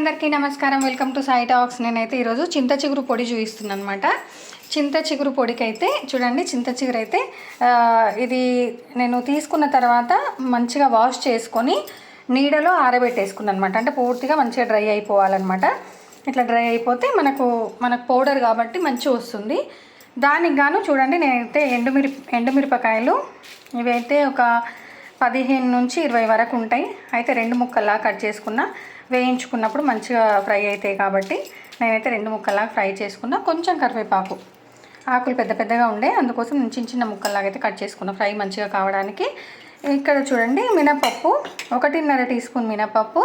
అందరికీ నమస్కారం. Welcome to Sai talks నేనైతే ఈరోజు చింత చిగురు పొడి చూపిస్తున్నాను అనమాట చింత చిగురు పొడికి అయితే చూడండి చింత చిగురు అయితే ఇది నేను తీసుకున్న తర్వాత మంచిగా వాష్ చేసుకొని నీడలో ఆరబెట్టేసుకున్నాను అనమాట అంటే పూర్తిగా మంచిగా డ్రై అయిపోవాలన్నమాట. ఇట్లా డ్రై అయిపోతే మనకు మనకు పౌడర్ కాబట్టి మంచిగా వస్తుంది. దానికి గాను చూడండి నేనైతే ఎండుమిరి ఎండుమిరపకాయలు ఇవైతే ఒక పదిహేను నుంచి ఇరవై వరకు ఉంటాయి. అయితే రెండు ముక్కల్లా కట్ చేసుకున్న వేయించుకున్నప్పుడు మంచిగా ఫ్రై అవుతాయి కాబట్టి నేనైతే రెండు ముక్కల్లా ఫ్రై చేసుకున్న. కొంచెం కరివేపాకు. ఆకులు పెద్ద పెద్దగా ఉండే అందుకోసం నేను చిన్న చిన్న ముక్కల్లాగా అయితే కట్ చేసుకున్న ఫ్రై మంచిగా కావడానికి. ఇక్కడ చూడండి మినపప్పు ఒకటిన్నర టీ స్పూన్ మినపప్పు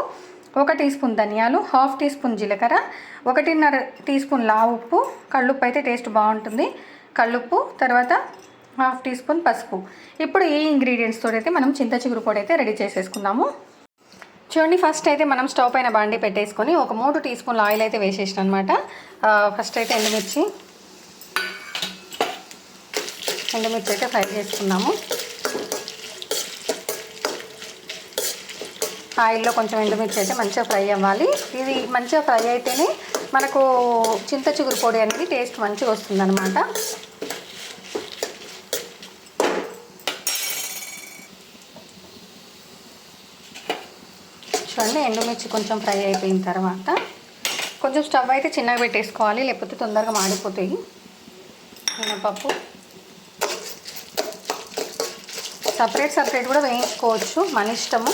ఒక టీ స్పూన్ ధనియాలు హాఫ్ టీ స్పూన్ జీలకర్ర ఒకటిన్నర టీ స్పూన్ లావు ఉప్పు. కళ్ళుప్పు అయితే టేస్ట్ బాగుంటుంది. కళ్ళుప్పు తర్వాత హాఫ్ టీ స్పూన్ పసుపు. ఇప్పుడు ఈ ఇంగ్రీడియంట్స్తో అయితే మనం చింత చిగురు పొడి అయితే రెడీ చేసేసుకుందాము. చూడండి ఫస్ట్ అయితే మనం స్టవ్ పైన బాండి పెట్టేసుకొని ఒక మూడు టీ స్పూన్ల ఆయిల్ అయితే వేసేసిన అనమాట ఫస్ట్ అయితే ఎండుమిర్చి. ఎండుమిర్చి అయితే ఫ్రై చేసుకున్నాము ఆయిల్లో కొంచెం ఎండుమిర్చి అయితే మంచిగా ఫ్రై అవ్వాలి. ఇది మంచిగా ఫ్రై అయితేనే మనకు చింత చిగురు పొడి అనేది టేస్ట్ మంచిగా వస్తుందన్నమాట చూడండి ఎండుమిర్చి కొంచెం ఫ్రై అయిపోయిన తర్వాత కొంచెం స్టవ్ అయితే చిన్నగా పెట్టేసుకోవాలి లేకపోతే తొందరగా మాడిపోతాయి. మినపప్పు. సపరేట్ సపరేట్ కూడా వేయించుకోవచ్చు మన ఇష్టము.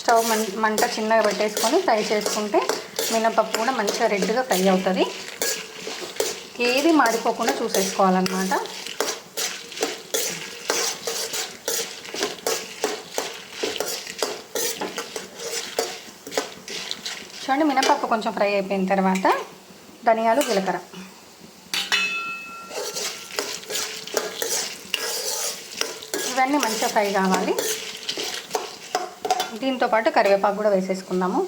స్టవ్ మంట చిన్నగా పెట్టేసుకొని ఫ్రై చేసుకుంటే మినపప్పు కూడా మంచిగా రెడ్గా ఫ్రై అవుతుంది. ఏది మాడిపోకుండా చూసేసుకోవాలన్నమాట. చూడండి మినపప్పు కొంచెం ఫ్రై అయిపోయిన తర్వాత ధనియాలు జీలకర్ర. ఇవన్నీ మంచిగా ఫ్రై కావాలి. దీంతో పాటు కరివేపాకు కూడా వేసేసుకుందాము.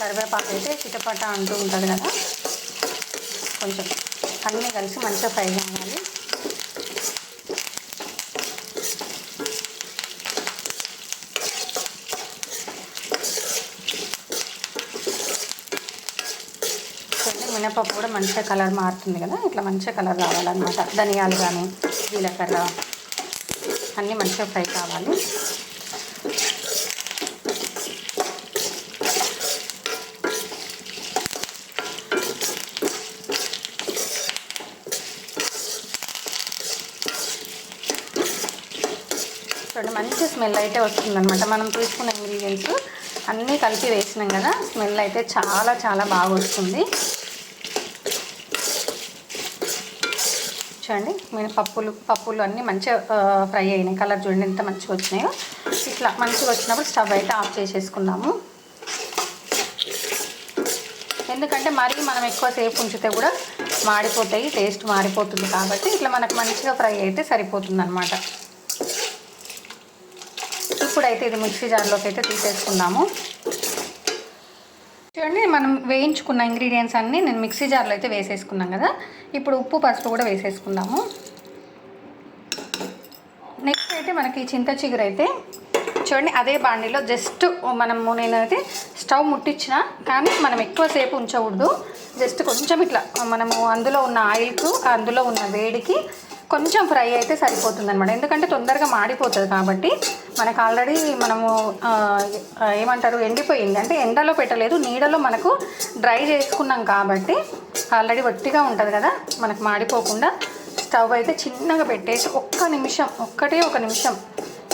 కరివేపాకు అయితే చిటపట అంటూ ఉంటుంది కదా. కొంచెం అన్నీ కలిసి మంచిగా ఫ్రై కావాలి చూడండి మినపప్పు కూడా మంచిగా కలర్ మారుతుంది కదా ఇట్లా మంచిగా కలర్ రావాలన్నమాట ధనియాలు కానీ జీలకర్ర అన్నీ మంచిగా ఫ్రై కావాలి. చూడండి మంచి స్మెల్ అయితే వస్తుందన్నమాట. మనం తీసుకున్న ఇంగ్రీడియంట్స్ అన్నీ కలిపి వేసినాం కదా స్మెల్ అయితే చాలా చాలా బాగా వస్తుంది. చూడండి నేను పప్పులు పప్పులు అన్నీ మంచిగా ఫ్రై అయినాయి. కలర్ చూడండి ఎంత మంచిగా వచ్చినాయో. ఇట్లా మంచిగా వచ్చినప్పుడు స్టవ్ అయితే ఆఫ్ చేసేసుకుందాము. ఎందుకంటే మరీ మనం ఎక్కువసేపు ఉంచితే కూడా మాడిపోతాయి టేస్ట్ మారిపోతుంది కాబట్టి ఇట్లా మనకు మంచిగా ఫ్రై అయితే సరిపోతుంది అనమాట ఇప్పుడైతే ఇది మిక్సీ జార్లోకి అయితే తీసేసుకుందాము. చూడండి మనం వేయించుకున్న ఇంగ్రీడియంట్స్ అన్నీ నేను మిక్సీ జార్లో అయితే వేసేసుకున్నాం కదా. ఇప్పుడు ఉప్పు పసుపు కూడా వేసేసుకుందాము. నెక్స్ట్ అయితే మనకి చింత చిగురు అయితే చూడండి అదే బాండీలో జస్ట్ మనము నేనైతే స్టవ్ ముట్టించిన కానీ మనం ఎక్కువసేపు ఉంచకూడదు. జస్ట్ కొంచెం ఇట్లా మనము అందులో ఉన్న ఆయిల్కు అందులో ఉన్న వేడికి కొంచెం ఫ్రై అయితే సరిపోతుంది అనమాట ఎందుకంటే తొందరగా మాడిపోతుంది కాబట్టి మనకు ఆల్రెడీ మనము ఏమంటారు ఎండిపోయింది. అంటే ఎండలో పెట్టలేదు నీడలో మనకు డ్రై చేసుకున్నాం కాబట్టి ఆల్రెడీ వట్టిగా ఉంటుంది కదా మనకు మాడిపోకుండా స్టవ్ అయితే చిన్నగా పెట్టేసి ఒక్క నిమిషం ఒక్కటే ఒక నిమిషం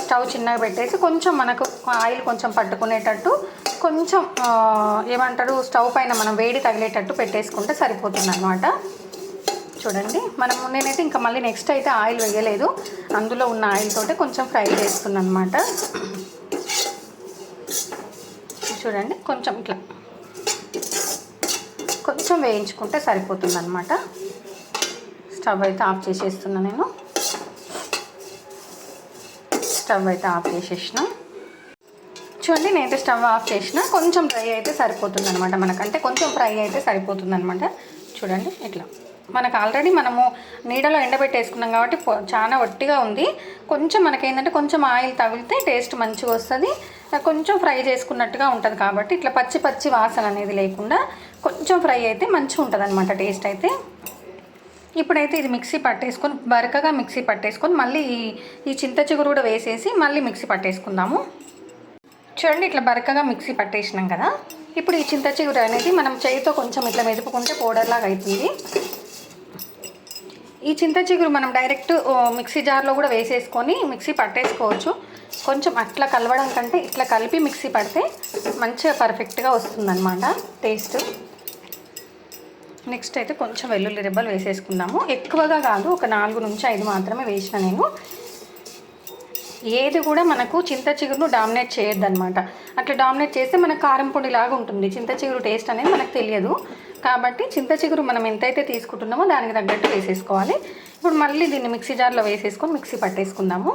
స్టవ్ చిన్నగా పెట్టేసి కొంచెం మనకు ఆయిల్ కొంచెం పట్టుకునేటట్టు కొంచెం ఏమంటారు స్టవ్ పైన మనం వేడి తగిలేటట్టు పెట్టేసుకుంటే సరిపోతుంది అనమాట చూడండి. మనం నేనైతే ఇంకా మళ్ళీ నెక్స్ట్ అయితే ఆయిల్ వేయలేదు. అందులో ఉన్న ఆయిల్ తోటే కొంచెం ఫ్రై చేస్తున్నాను అనమాట చూడండి కొంచెం ఇట్లా. కొంచెం వేయించుకుంటే సరిపోతుంది అనమాట స్టవ్ అయితే ఆఫ్ చేసేస్తున్నా నేను. స్టవ్ అయితే ఆఫ్ చేసేసిన. చూడండి నేనైతే స్టవ్ ఆఫ్ చేసిన. కొంచెం డ్రై అయితే సరిపోతుంది అనమాట మనకంటే. కొంచెం ఫ్రై అయితే సరిపోతుంది అనమాట చూడండి ఇట్లా. మనకు ఆల్రెడీ మనము నీడలో ఎండబెట్టేసుకున్నాం కాబట్టి చాలా ఒట్టిగా ఉంది. కొంచెం మనకేంటంటే కొంచెం ఆయిల్ తగిలితే టేస్ట్ మంచిగా వస్తుంది. కొంచెం ఫ్రై చేసుకున్నట్టుగా ఉంటుంది కాబట్టి ఇట్లా పచ్చి పచ్చి వాసన అనేది లేకుండా కొంచెం ఫ్రై అయితే మంచిగా ఉంటుంది అనమాట టేస్ట్ అయితే. ఇప్పుడైతే ఇది మిక్సీ పట్టేసుకొని బరకగా మిక్సీ పట్టేసుకొని మళ్ళీ ఈ ఈ చింత చిగురు కూడా వేసేసి మళ్ళీ మిక్సీ పట్టేసుకుందాము. చూడండి ఇట్లా బరకగా మిక్సీ పట్టేసినాం కదా. ఇప్పుడు ఈ చింత చిగురు అనేది మనం చేయితో కొంచెం ఇట్లా మెదుపుకుంటే పౌడర్ లాగా అవుతుంది ఈ చింత చిగురు మనం డైరెక్ట్ మిక్సీ జార్లో కూడా వేసేసుకొని మిక్సీ పట్టేసుకోవచ్చు. కొంచెం అట్లా కలవడం కంటే ఇట్లా కలిపి మిక్సీ పడితే మంచిగా పర్ఫెక్ట్గా వస్తుందన్నమాట టేస్ట్. నెక్స్ట్ అయితే కొంచెం వెల్లుల్లి రెబ్బలు వేసేసుకుందాము. ఎక్కువగా కాదు ఒక నాలుగు నుంచి ఐదు మాత్రమే వేసిన నేను. ఏది కూడా మనకు చింత చిగురును డామినేట్ చేయొద్దన్నమాట. అట్లా డామినేట్ చేస్తే మనకు కారం పొడి లాగా ఉంటుంది. చింత చిగురు టేస్ట్ అనేది మనకు తెలియదు. కాబట్టి చింత చిగురు మనం ఎంతైతే తీసుకుంటున్నామో దానికి తగ్గట్టు వేసేసుకోవాలి. ఇప్పుడు మళ్ళీ దీన్ని మిక్సీ జార్లో వేసేసుకొని మిక్సీ పట్టేసుకుందాము.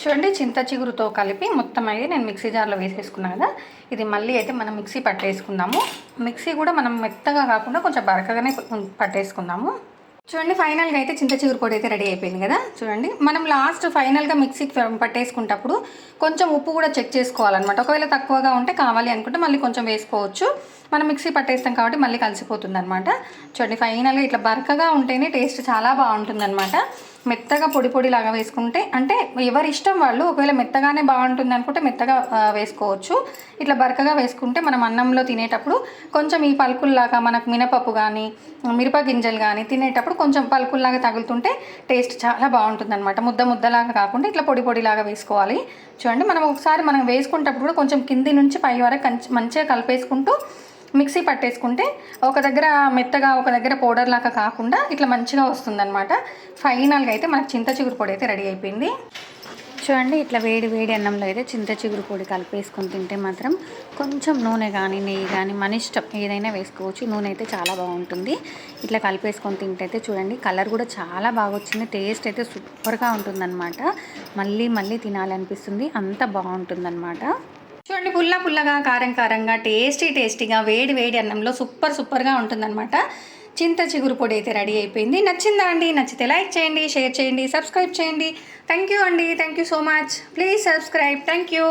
చూడండి చింత చిగురుతో కలిపి మొత్తం అయితే నేను మిక్సీ జార్లో వేసేసుకున్నాను కదా ఇది మళ్ళీ అయితే మనం మిక్సీ పట్టేసుకుందాము. మిక్సీ కూడా మనం మెత్తగా కాకుండా కొంచెం బరకగానే పట్టేసుకుందాము. చూడండి ఫైనల్గా అయితే చింత చిగురు పొడి అయితే రెడీ అయిపోయింది కదా. చూడండి మనం లాస్ట్ ఫైనల్గా మిక్సీకి పట్టేసుకుంటప్పుడు కొంచెం ఉప్పు కూడా చెక్ చేసుకోవాలన్నమాట. ఒకవేళ తక్కువగా ఉంటే కావాలి అనుకుంటే మళ్ళీ కొంచెం వేసుకోవచ్చు. మనం మిక్సీ పట్టేస్తాం కాబట్టి మళ్ళీ కలిసిపోతుంది అనమాట చూడండి ఫైనల్గా ఇట్లా బరకగా ఉంటేనే టేస్ట్ చాలా బాగుంటుంది అనమాట మెత్తగా పొడి పొడిలాగా వేసుకుంటే అంటే ఎవరి ఇష్టం వాళ్ళు ఒకవేళ మెత్తగానే బాగుంటుంది అనుకుంటే మెత్తగా వేసుకోవచ్చు. ఇట్లా బరకగా వేసుకుంటే మనం అన్నంలో తినేటప్పుడు కొంచెం ఈ పలుకుల్లాగా మనకు మినపప్పు కానీ మిరప గింజలు కానీ తినేటప్పుడు కొంచెం పలుకుల్లాగా తగులుతుంటే టేస్ట్ చాలా బాగుంటుంది అనమాట ముద్ద ముద్దలాగా కాకుండా ఇట్లా పొడి పొడిలాగా వేసుకోవాలి. చూడండి మనం ఒకసారి మనం వేసుకునేటప్పుడు కూడా కొంచెం కింది నుంచి పై వరకు మంచిగా కలిపేసుకుంటూ మిక్సీ పట్టేసుకుంటే ఒక దగ్గర మెత్తగా ఒక దగ్గర పౌడర్ లాగా కాకుండా ఇట్లా మంచిగా వస్తుందన్నమాట. ఫైనల్గా అయితే మనకు చింత చిగురు పొడి అయితే రెడీ అయిపోయింది. చూడండి ఇట్లా వేడి వేడి అన్నంలో అయితే చింత చిగురు పొడి కలిపేసుకొని తింటే మాత్రం కొంచెం నూనె కానీ నెయ్యి కానీ మన ఇష్టం ఏదైనా వేసుకోవచ్చు. నూనె అయితే చాలా బాగుంటుంది. ఇట్లా కలిపేసుకొని తింటే అయితే చూడండి కలర్ కూడా చాలా బాగా వచ్చింది టేస్ట్ అయితే సూపర్గా ఉంటుందన్నమాట. మళ్ళీ మళ్ళీ తినాలనిపిస్తుంది. అంత బాగుంటుందన్నమాట. చూడండి పుల్ల పుల్లగా కారం కారంగా టేస్టీ టేస్టీగా వేడి వేడి అన్నంలో సూపర్ సూపర్గా ఉంటుందన్నమాట. చింత చిగురు పొడి అయితే రెడీ అయిపోయింది. నచ్చిందా అండి? నచ్చితే లైక్ చేయండి షేర్ చేయండి సబ్స్క్రైబ్ చేయండి. థ్యాంక్ యూ అండి. Thank you so much. Please subscribe. Thank you